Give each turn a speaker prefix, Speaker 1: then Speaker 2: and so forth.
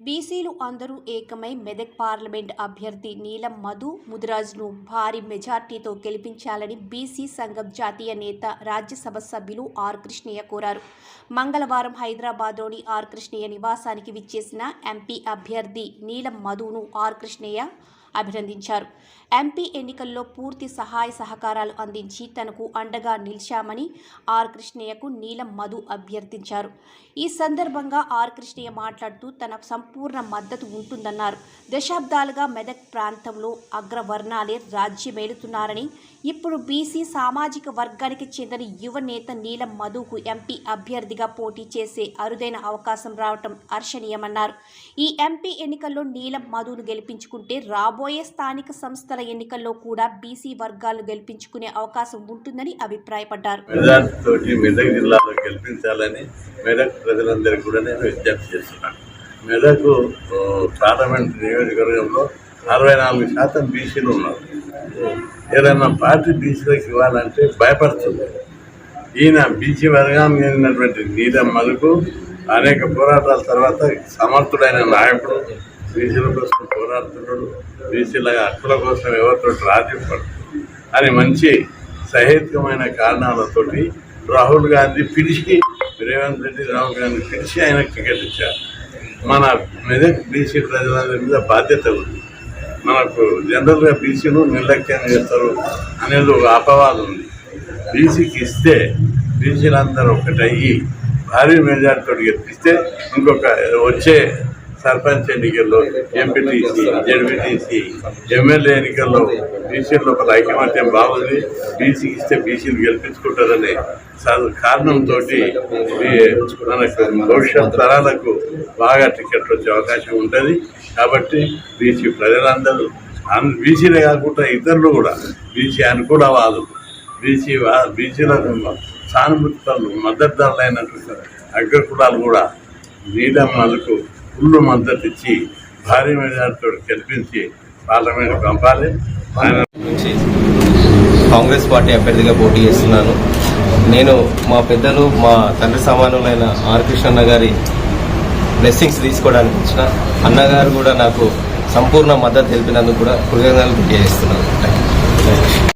Speaker 1: బీసీలు అందరూ ఏకమై మెదక్ పార్లమెంట్ అభ్యర్థి నీలం మధు ముదిరాజ్ను భారీ మెజార్టీతో గెలిపించాలని బీసీ సంఘం జాతీయ నేత రాజ్యసభ సభ్యులు ఆర్ కృష్ణయ్య కోరారు. మంగళవారం హైదరాబాద్లోని ఆర్ కృష్ణయ్య నివాసానికి విచ్చేసిన ఎంపీ అభ్యర్థి నీలం మధును ఆర్ కృష్ణయ్య అభినందించారు. ఎంపీ ఎన్నికల్లో పూర్తి సహాయ సహకారాలు అందించి తనకు అండగా నిలిచామని ఆర్ కృష్ణయ్యకు నీలం మధు అభ్యర్థించారు. ఈ సందర్భంగా ఆర్ కృష్ణయ్య మాట్లాడుతూ తన సంపూర్ణ మద్దతు ఉంటుందన్నారు. దశాబ్దాలుగా మెదక్ ప్రాంతంలో అగ్రవర్ణాలే రాజ్యమేలుతున్నారని ఇప్పుడు బీసీ సామాజిక వర్గానికి చెందిన యువ నేత నీలం మధుకు ఎంపీ అభ్యర్థిగా పోటీ చేసే అరుదైన అవకాశం రావటం హర్షణీయమన్నారు. ఈ ఎంపీ ఎన్నికల్లో నీలం మధును గెలిపించుకుంటే రాబోయే స్థానిక సంస్థల ఎన్నికల్లో కూడా బీసీ వర్గాలు గెలిపించుకునే అవకాశం ఉంటుందని అభిప్రాయపడ్డారు.
Speaker 2: మెదక్ మెదక్ జిల్లాలో గెలిపించాలని మెదక్ ప్రజలందరికీ కూడా నేను విజ్ఞప్తి చేస్తున్నాను. మెదక్ ఓ, పార్లమెంట్ నియోజకవర్గంలో అరవై నాలుగు శాతం బీసీలు ఉన్నారు. ఏదైనా పార్టీ బీసీలకు ఇవ్వాలంటే భయపడుతుంది. ఈయన బీసీ వర్గాన్ని చెందినటువంటి నీలం మలుపు అనేక పోరాటాల తర్వాత సమర్థుడైన నాయకుడు బీసీల కోసం పోరాడుతున్నాడు. బీసీల హక్కుల కోసం ఎవరితో రాజీపడు అని మంచి సహేతుకమైన కారణాలతోటి రాహుల్ గాంధీ పిలిచి రేవంత్ రెడ్డి రాహుల్ గాంధీ పిలిచి ఆయన టికెట్ ఇచ్చారు. మన మెదక్ బీసీ ప్రజలందరి మీద బాధ్యత ఉంది. మనకు జనరల్గా బీసీలు నిర్లక్ష్యం చేస్తారు అనేది ఒక అపవాదం ఉంది. బీసీకి ఇస్తే బీసీలందరూ ఒకటయ్యి భారీ మెజార్టీతో గెలిపిస్తే ఇంకొక వచ్చే సర్పంచ్ ఎన్నికల్లో ఎంపీటీసీ జడ్పీటీసీ ఎమ్మెల్యే ఎన్నికల్లో బీసీల లోపల ఐకమత్యం బాగుంది. బీసీకి ఇస్తే బీసీలు గెలిపించుకుంటారనే స- కారణంతో మనకు భవిష్యత్ తరాలకు బాగా టికెట్ వచ్చే అవకాశం ఉంటుంది. కాబట్టి బీసీ ప్రజలందరూ అన్- బీసీలే కాకుండా ఇతరులు కూడా బీసీ అనుకూలవాదులు బీసీ వా- బీసీలకు సానుభూతులు మద్దతుదారులైనటువంటి అగ్రకులాలు కూడా నీలమ్మలకు ఫుల్ మద్దతు ఇచ్చి భారీ మెజార్టీతో గెలిపించి పార్లమెంట్ పంపాలి.
Speaker 3: నుంచి కాంగ్రెస్ పార్టీ అభ్యర్థిగా పోటీ చేస్తున్నాను. నేను మా పెద్దలు మా తండ్రి సమానులైన ఆర్ కృష్ణన్న గారి బ్లెస్సింగ్స్ తీసుకోవడానికి వచ్చిన అన్నగారు కూడా నాకు సంపూర్ణ మద్దతు తెలిపినందుకు కూడా కృతజ్ఞతలు తెలియజేస్తున్నాను.